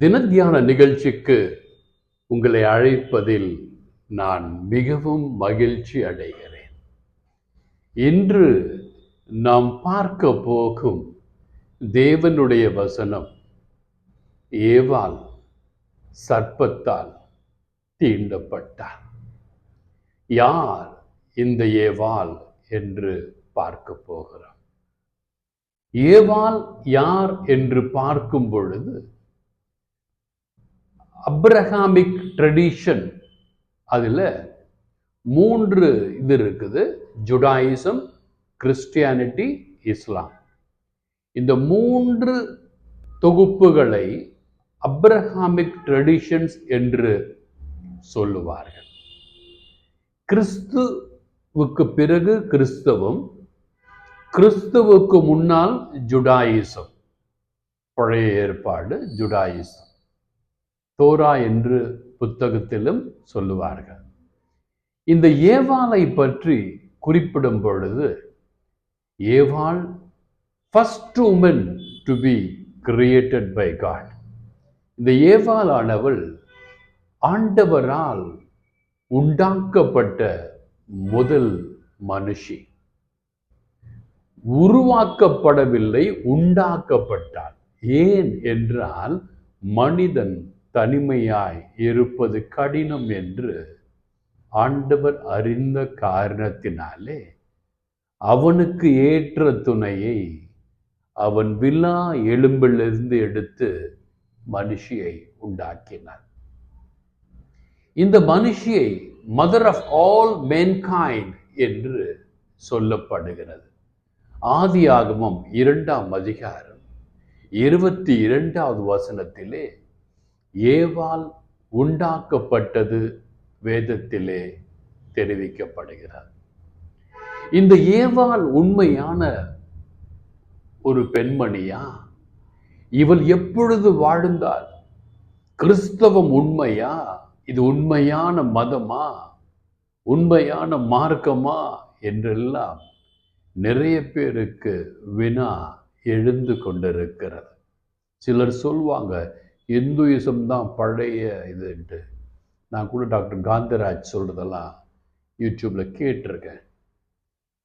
தினத்தியான நிகழ்ச்சிக்கு உங்களை அழைப்பதில் நான் மிகவும் மகிழ்ச்சி அடைகிறேன். இன்று நாம் பார்க்க போகும் தேவனுடைய வசனம் ஏவால் சர்ப்பத்தால் தீண்டப்பட்டார். யார் இந்த ஏவால் என்று பார்க்க போகிறோம். ஏவால் யார் என்று பார்க்கும் பொழுது அப்ரஹாமிக் ட்ரெடிஷன். அதில் மூன்று இது இருக்குது. Judaism Christianity Islam. இந்த மூன்று தொகுப்புகளை அப்ரஹாமிக் ட்ரெடிஷன்ஸ் என்று சொல்லுவார்கள். கிறிஸ்துவுக்கு பிறகு கிறிஸ்தவம் கிறிஸ்துவுக்கு முன்னால் ஜுடாயிசம். பழைய ஏற்பாடு ஜுடாயிசம். தோரா என்று புத்தகத்திலும் சொல்லுவார்கள். இந்த ஏவாளை பற்றி குறிப்பிடும் பொழுது ஏவாள் first woman to be created by God இந்த ஏவாளானவள் ஆண்டவரால் உண்டாக்கப்பட்ட முதல் மனுஷி. உருவாக்கப்படவில்லை உண்டாக்கப்பட்டாள். ஏன் என்றால் மனிதன் தனிமையாய் இருப்பது கடினம் என்று ஆண்டவர் அறிந்த காரணத்தினாலே அவனுக்கு ஏற்ற துணையை அவன் விழா எலும்பிலிருந்து எடுத்து மனுஷியை உண்டாக்கினார் இந்த மனுஷியை மதர் ஆஃப் ஆல் மேன்கைண்ட் என்று சொல்லப்படுகிறது. ஆதியாகமம் இரண்டாம் அதிகாரம் இருபத்தி இரண்டாவது வசனத்திலே ஏவால் உண்டாக்கப்பட்டது வேதத்திலே தெரிவிக்கப்படுகிறார் இந்த ஏவால் உண்மையான ஒரு பெண்மணியா? இவள் எப்பொழுது வாழ்ந்தாள்? கிறிஸ்தவம் உண்மையா? இது உண்மையான மதமா? உண்மையான மார்க்கமா? என்றெல்லாம் நிறைய பேருக்கு வினா எழுந்து கொண்டிருக்கிறது. சிலர் சொல்லுவாங்க இந்துயிசம் தான் பழைய இதுன்ட்டு. நான் கூட டாக்டர் காந்தராஜ் சொல்கிறதெல்லாம் யூடியூப்பில் கேட்டிருக்கேன்.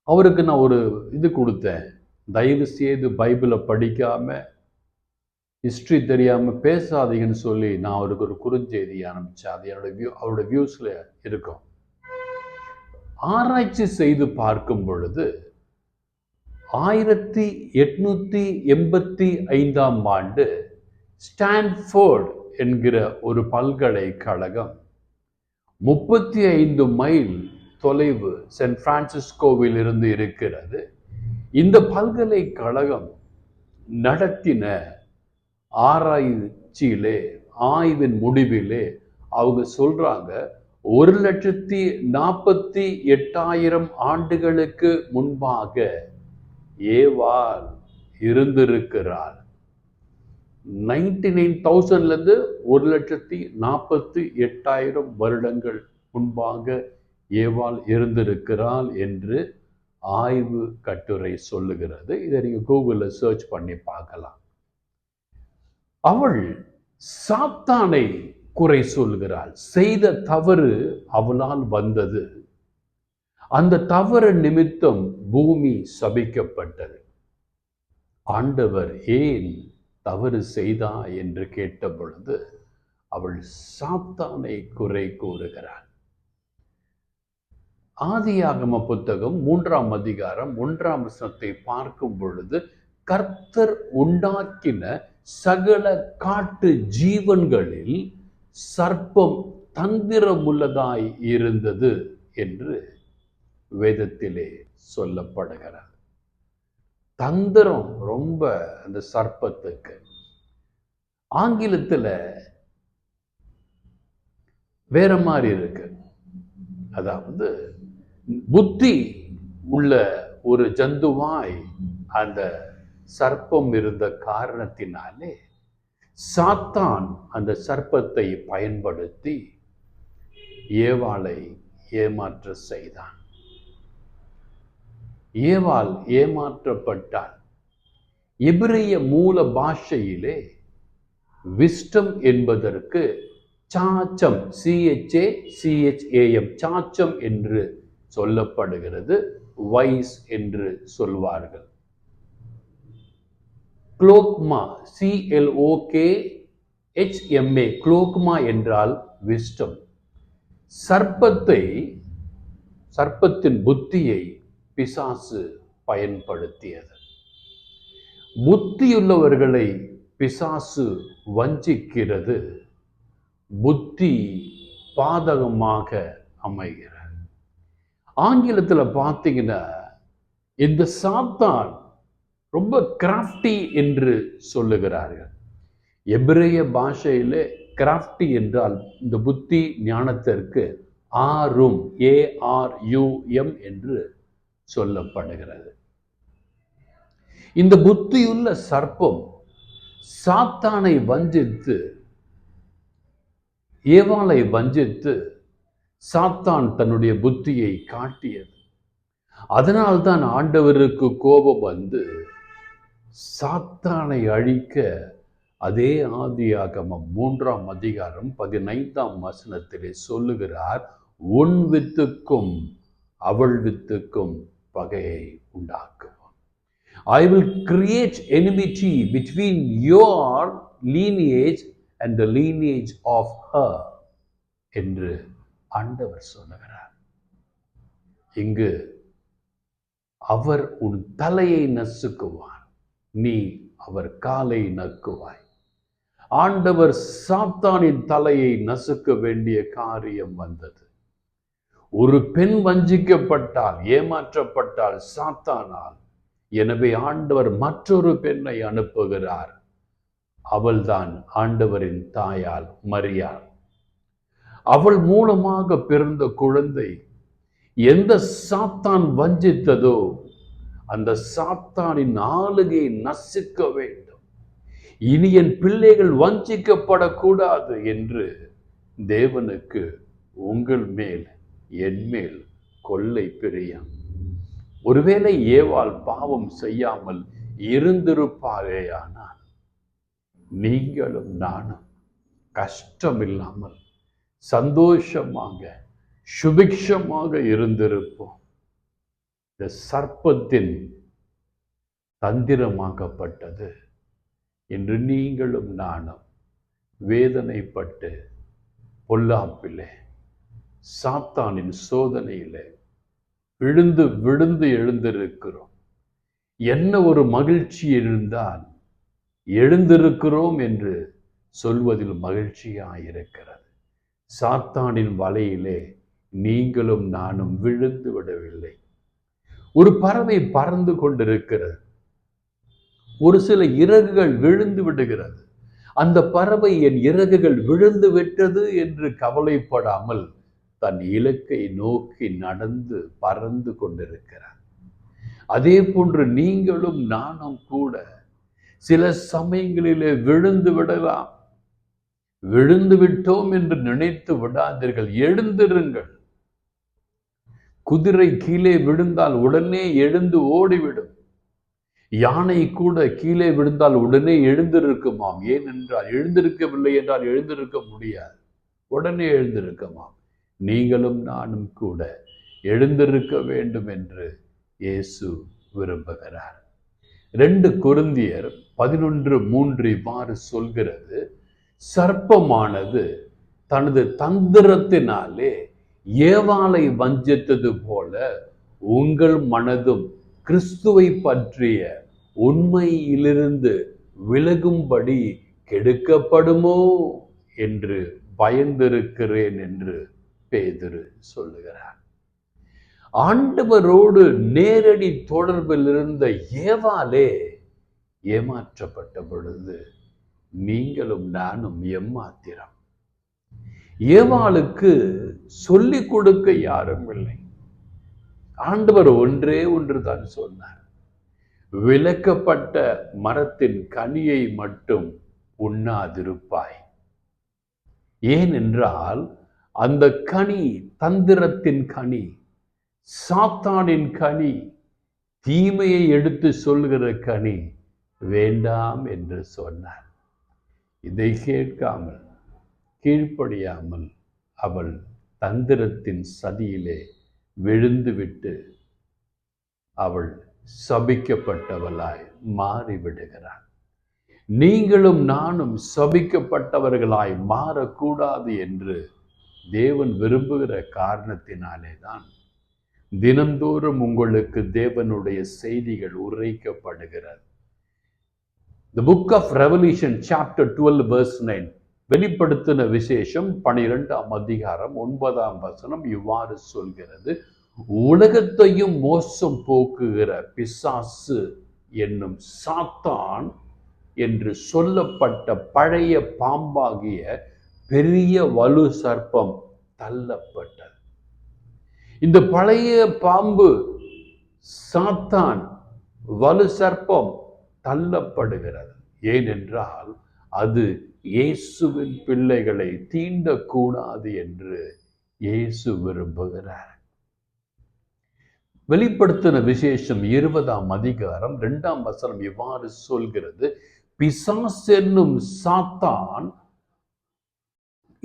அவருக்கு நான் ஒரு இது கொடுத்தேன். தயவு செய்து பைபிளை படிக்காமல் ஹிஸ்ட்ரி தெரியாமல் பேசாதீங்கன்னு சொல்லி நான் அவருக்கு ஒரு குறுஞ்செய்தி ஆரம்பித்தேன் அது என்னோடய வியூ அவரோட வியூஸில் இருக்கும். ஆராய்ச்சி செய்து பார்க்கும் பொழுது ஆயிரத்தி எட்நூற்றி எண்பத்தி ஐந்தாம் ஆண்டு ஸ்டான்ஃபோர்ட் என்கிற ஒரு பல்கலைக்கழகம் முப்பத்தி ஐந்து மைல் தொலைவு சென்ட் பிரான்சிஸ்கோவில் இருந்து இருக்கிறது. இந்த பல்கலைக்கழகம் நடத்தின ஆராய்ச்சியிலே ஆய்வின் முடிவிலே அவங்க சொல்றாங்க ஒரு லட்சத்தி நாற்பத்தி எட்டாயிரம் ஆண்டுகளுக்கு முன்பாக ஏவாள் இருந்திருக்கிறாள். நைன்டி நைன் தௌசண்ட்லேருந்து ஒரு லட்சத்தி நாற்பத்தி எட்டாயிரம் வருடங்கள் முன்பாக ஏவாள் இருந்திருக்கிறாள் என்று ஆய்வு கட்டுரை சொல்லுகிறது. இதை நீங்கள் கூகுளில் சர்ச் பண்ணி பார்க்கலாம். அவள் சாத்தானை குறை சொல்கிறாள். செய்த தவறு அவளால் வந்தது. அந்த தவறு நிமித்தம் பூமி சபிக்கப்பட்டது. ஆண்டவர் ஏன் தவறு செய்தா என்று கேட்ட பொழுது அவள் சாத்தானை குறை கூறுகிறாள். ஆதியாகம புத்தகம் மூன்றாம் அதிகாரம் ஒன்றாம் வசனத்தை பார்க்கும் பொழுது கர்த்தர் உண்டாக்கின சகல காட்டு ஜீவன்களில் சர்ப்பம் தந்திரமுள்ளதாய் இருந்தது என்று வேதத்திலே சொல்லப்படுகிறார். தந்திரம் ரொம்ப அந்த சர்ப்பத்துக்கு. ஆங்கிலத்தில் வேற மாதிரி இருக்கு. அதாவது புத்தி உள்ள ஒரு ஜந்துவாய் அந்த சர்ப்பம் இருந்த காரணத்தினாலே சாத்தான் அந்த சர்ப்பத்தை பயன்படுத்தி ஏவாளை ஏமாற்ற செய்தான். ஏவால் ஏமாற்றப்பட்டாள் எபிரேய மூல பாஷையிலே விஸ்டம் என்பதற்கு சாச்சம் சிஹெச்ஏ சிஹெச்ஏஎம் சாச்சம் என்று சொல்லப்படுகிறது வைஸ் என்று சொல்வார்கள். குளோக்மா சிஎல்ஓகே ஹெச்எம்ஏ குளோக்மா என்றால் விஸ்டம். சர்ப்பத்தை சர்ப்பத்தின் புத்தியை பிசாசு பயன்படுத்தியது. புத்தியுள்ளவர்களை பிசாசு வஞ்சிக்கிறது. புத்தி பாதகமாக அமைகிறது. ஆங்கிலத்தில் பார்த்தீங்கன்னா இந்த சாத்தான் ரொம்ப கிராஃப்டி என்று சொல்லுகிறார்கள். எபிரேய பாஷையில் கிராஃப்டி என்றால் இந்த புத்தி ஞானத்திற்கு ஆரும் ஏஆர்யூஎம் என்று சொல்லப்படுகிறது. இந்த புத்தியுள்ள சர்ப்பம் சாத்தானை வஞ்சித்து ஏவாளை வஞ்சித்து சாத்தான் தன்னுடைய புத்தியை காட்டியது. அதனால்தான் ஆண்டவருக்கு கோபம் வந்து சாத்தானை அழிக்க அதே ஆதியாகமம் மூன்றாம் அதிகாரம் பதினைந்தாம் வசனத்திலே சொல்லுகிறார் உன் வித்துக்கும் அவள் வித்துக்கும் பகையை உண்டாக்குவோம் I will create enmity between your lineage and the lineage of her என்று ஆண்டவர் சொல்லுகிறார். இங்கு அவர் உன் தலையை நசுக்குவார் நீ அவர் காலை நக்குவாய். ஆண்டவர் சாத்தானின் தலையை நசுக்க வேண்டிய காரியம் வந்தது. ஒரு பெண் வஞ்சிக்கப்பட்டால் ஏமாற்றப்பட்டால் சாத்தானால் எனவே ஆண்டவர் மற்றொரு பெண்ணை அனுப்புகிறார். அவள்தான் ஆண்டவரின் தாயால் மரியாள் அவள் மூலமாக பிறந்த குழந்தை எந்த சாத்தான் வஞ்சித்ததோ அந்த சாத்தானின் ஆளுகையை நசுக்க வேண்டும். இனி என் பிள்ளைகள் வஞ்சிக்கப்படக்கூடாது என்று தேவனுக்கு உங்கள் மேல் என்மேல் கொள்ளை பிரியம். ஒருவேளை ஏவாள் பாவம் செய்யாமல் இருந்திருப்பாரேயானால் நீங்களும் நானும் கஷ்டமில்லாமல் சந்தோஷமாக சுபிக்ஷமாக இருந்திருப்போம். இந்த சர்ப்பத்தின் தந்திரமாக்கப்பட்டது. என்று நீங்களும் நானும் வேதனைப்பட்டு பொல்லாப்பிலே சாத்தானின் சோதனையிலே விழுந்து விழுந்து எழுந்திருக்கிறோம். என்ன ஒரு மகிழ்ச்சி இருந்தால் எழுந்திருக்கிறோம் என்று சொல்வதில் மகிழ்ச்சியாயிருக்கிறது சாத்தானின் வலையிலே நீங்களும் நானும் விழுந்து விடவில்லை. ஒரு பறவை பறந்து கொண்டிருக்கிறது. ஒரு சில இறகுகள் விழுந்து விடுகிறது. அந்த பறவை என் இறகுகள் விழுந்து விட்டது என்று கவலைப்படாமல் தன் இலக்கை நோக்கி நடந்து பறந்து கொண்டிருக்கிறார். அதே போன்று நீங்களும் நானும் கூட சில சமயங்களிலே விழுந்து விடலாம். விழுந்து விட்டோம் என்று நினைத்து விடாதீர்கள். எழுந்திருங்கள். குதிரை கீழே விழுந்தால் உடனே எழுந்து ஓடிவிடும். யானை கூட கீழே விழுந்தால் உடனே எழுந்திருக்குமாம். ஏனென்றால் எழுந்திருக்கவில்லை என்றால் எழுந்திருக்க முடியாது. உடனே எழுந்திருக்குமாம். நீங்களும் நானும் கூட எழுந்திருக்க வேண்டும் என்று இயேசு விரும்புகிறார். ரெண்டு குருந்தியர் பதினொன்று மூன்று இவ்வாறு சொல்கிறது சர்ப்பமானது தனது தந்திரத்தினாலே ஏவாளை வஞ்சித்தது போல உங்கள் மனதும் கிறிஸ்துவை பற்றிய உண்மையிலிருந்து விலகும்படி கெடுக்கப்படுமோ? என்று பயந்திருக்கிறேன் என்று பேதுரு சொல்லுகிறார். ஆண்டவரோடு நேரடி தொடர்பில் இருந்த ஏவாலே ஏமாற்றப்பட்ட பொழுது நீங்களும் நானும் எம்மாத்திரம் ஏவாளுக்கு சொல்லிக் கொடுக்க யாரும் இல்லை. ஆண்டவர் ஒன்றே ஒன்று தான் சொன்னார். விலக்கப்பட்ட மரத்தின் கனியை மட்டும் உண்ணாதிருப்பாய். ஏனென்றால் அந்த கனி தந்திரத்தின் கனி சாத்தானின் கனி தீமையை எடுத்து சொல்கிற கனி வேண்டாம் என்று சொன்னார். இதை கேட்காமல் கீழ்ப்படியாமல் அவள் தந்திரத்தின் சதியிலே விழுந்துவிட்டு அவள் சபிக்கப்பட்டவளாய் மாறிவிடுகிறாள். நீங்களும் நானும் சபிக்கப்பட்டவர்களாய் மாறக்கூடாது என்று தேவன் விரும்புகிற காரணத்தினாலே தான் தினந்தோறும் உங்களுக்கு தேவனுடைய செய்திகள் உரைக்கப்படுகிறது. The book of Revelation chapter twelve verse nine வெளிப்படுத்தின விசேஷம் பனிரெண்டாம் அதிகாரம் ஒன்பதாம் வசனம் இவ்வாறு சொல்கிறது. உலகத்தையும் மோசம் போக்குகிற பிசாசு என்னும் சாத்தான் என்று சொல்லப்பட்ட பழைய பாம்பாகிய பெரிய வலு சர்ப்பம் தள்ளப்பட்டது. இந்த பழைய பாம்பு சாத்தான் வலு சர்ப்பம் தள்ளப்படுகிறது. ஏனென்றால் அது இயேசுவின் பிள்ளைகளை தீண்டக்கூடாது என்று இயேசு விரும்புகிறார். வெளிப்படுத்தின விசேஷம் இருபதாம் அதிகாரம் இரண்டாம் வசனம் இவ்வாறு சொல்கிறது பிசாஸ் என்னும் சாத்தான்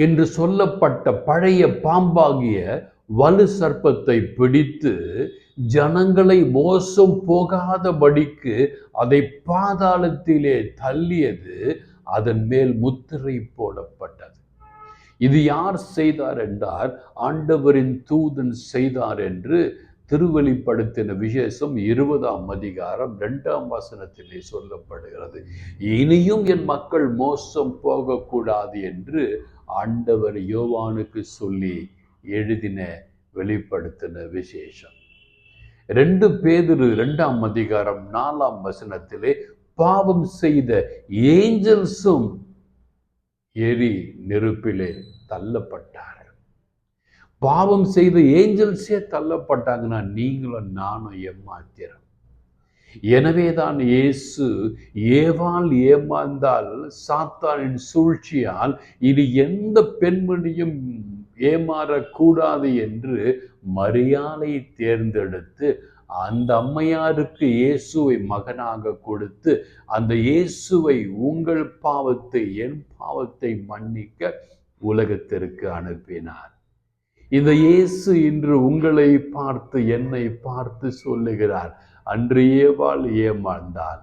என்று சொல்லப்பட்ட பழைய பாம்பாகிய வலு சர்ப்பத்தை பிடித்து ஜனங்களை மோசம் போகாதபடிக்கு அதை பாதாளத்திலே தள்ளியது அதன் மேல் முத்திரை போடப்பட்டது. இது யார் செய்தார் என்றார் ஆண்டவரின் தூதன் செய்தார் என்று திருவெளிப்படுத்தின விசேஷம் இருபதாம் அதிகாரம் இரண்டாம் வசனத்திலே சொல்லப்படுகிறது. இனியும் என் மக்கள் மோசம் போகக்கூடாது என்று ஆண்டவர் யோவானுக்கு சொல்லி எழுதின வெளிப்படுத்தின விசேஷம். ரெண்டு பேதிரு ரெண்டாம் அதிகாரம் நாலாம் வசனத்திலே பாவம் செய்த ஏஞ்சல்ஸும் எரி நெருப்பிலே தள்ளப்பட்டார் பாவம் செய்த ஏஞ்சல்ஸே தள்ளப்பட்டாங்கன்னா நீங்களும் நானும் ஏமாத்திரம் எனவேதான் இயேசு ஏவால் ஏமாந்தால் சாத்தானின் சூழ்ச்சியால் இனி எந்த பெண்மணியும் ஏமாறக்கூடாது என்று மரியாதை தேர்ந்தெடுத்து அந்த அம்மையாருக்கு இயேசுவை மகனாக கொடுத்து அந்த இயேசுவை உங்கள் பாவத்தை என் பாவத்தை மன்னிக்க உலகத்திற்கு அனுப்பினார். இந்த இயேசு இன்று உங்களை பார்த்து என்னை பார்த்து சொல்லுகிறார். அன்று ஏவாள் ஏமாந்தால்.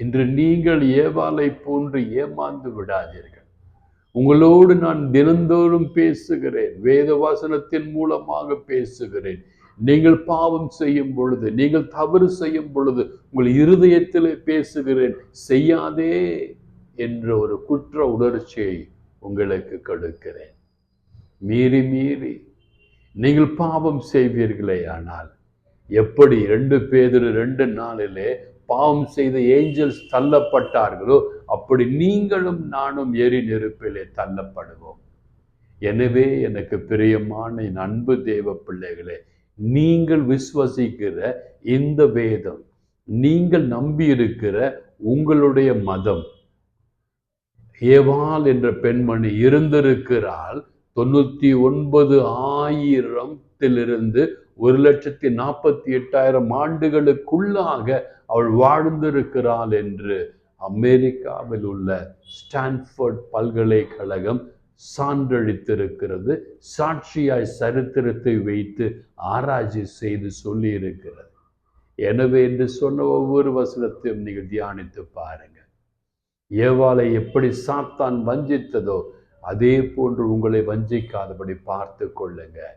இன்று நீங்கள் ஏவாளை போன்று ஏமாந்து விடாதீர்கள். உங்களோடு நான் தினந்தோறும் பேசுகிறேன். வேத வசனத்தின் மூலமாக பேசுகிறேன். நீங்கள் பாவம் செய்யும் பொழுது நீங்கள் தவறு செய்யும் பொழுது உங்கள் இருதயத்தில் பேசுகிறேன். செய்யாதே என்ற ஒரு குற்ற உணர்ச்சியை உங்களுக்கு கொடுக்கிறேன். மீறி மீறி நீங்கள் பாவம் செய்வீர்களே ஆனால் எப்படி ரெண்டு பேர் ரெண்டு நாளிலே பாவம் செய்த ஏஞ்சல்ஸ் தள்ளப்பட்டார்களோ அப்படி நீங்களும் நானும் எரி நெருப்பிலே தள்ளப்படுவோம். எனவே எனக்கு பிரியமான என் அன்பு தேவ பிள்ளைகளே நீங்கள் விசுவசிக்கிற இந்த வேதம் நீங்கள் நம்பி இருக்கிற உங்களுடைய மதம் ஏவாள் என்ற பெண்மணி இருந்திருக்கிறாள் தொண்ணூத்தி ஒன்பது ஆயிரத்திலிருந்து ஒரு லட்சத்தி நாற்பத்தி எட்டாயிரம் ஆண்டுகளுக்குள்ளாக அவள் வாழ்ந்திருக்கிறாள் என்று அமெரிக்காவில் உள்ள ஸ்டான்ஃபோர்ட் பல்கலைக்கழகம் சான்றளித்திருக்கிறது. சாட்சியாய் சரித்திரத்தை வைத்து ஆராய்ச்சி செய்து சொல்லி இருக்கிறது எனவே என்று சொன்ன ஒவ்வொரு வசனத்தையும் நீங்கள் தியானித்து பாருங்க. ஏவாளை எப்படி சாத்தான் வஞ்சித்ததோ அதே போன்று உங்களை வஞ்சிக்காதபடி பார்த்து கொள்ளுங்கள்